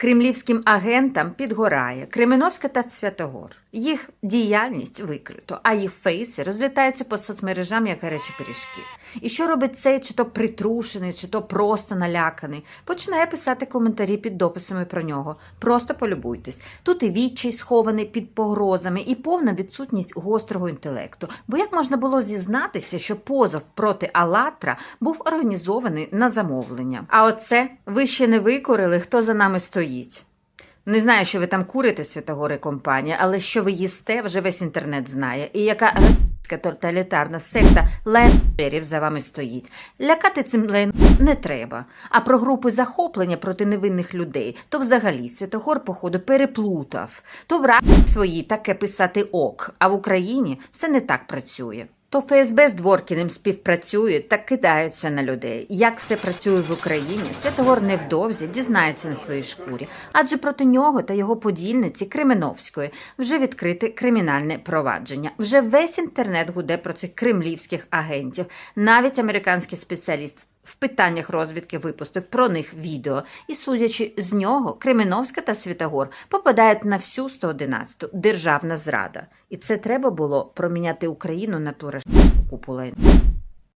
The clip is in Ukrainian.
Кремлівським агентам підгорає Кременовська та Святогор. Їх діяльність викрито, а їх фейси розлітаються по соцмережам як гарячі пиріжки. І що робить цей, чи то притрушений, чи то просто наляканий, починає писати коментарі під дописами про нього. Просто полюбуйтесь. Тут і відчай схований під погрозами, і повна відсутність гострого інтелекту. Бо як можна було зізнатися, що позов проти Алатра був організований на замовлення? А оце ви ще не викорили, хто за нами стоїть. Не знаю, що ви там курите, Святогори компанія, але що ви їсте, вже весь інтернет знає. І яка тоталітарна секта лайнерів за вами стоїть. Лякати цим лайн не треба. А про групи захоплення проти невинних людей, то взагалі Святогор, походу, переплутав. То в ра своїй таке писати ок, а в Україні все не так працює. То ФСБ з Дворкіним співпрацюють та кидаються на людей. Як все працює в Україні, Святогор невдовзі дізнається на своїй шкурі, адже проти нього та його подільниці Кременовської вже відкрите кримінальне провадження. Вже весь інтернет гуде про цих кремлівських агентів. Навіть американський спеціаліст в питаннях розвідки випустив про них відео, і судячи з нього, Кременовська та Святогор попадають на всю 111-ту державна зрада. І це треба було проміняти Україну на ту решту купу лайн.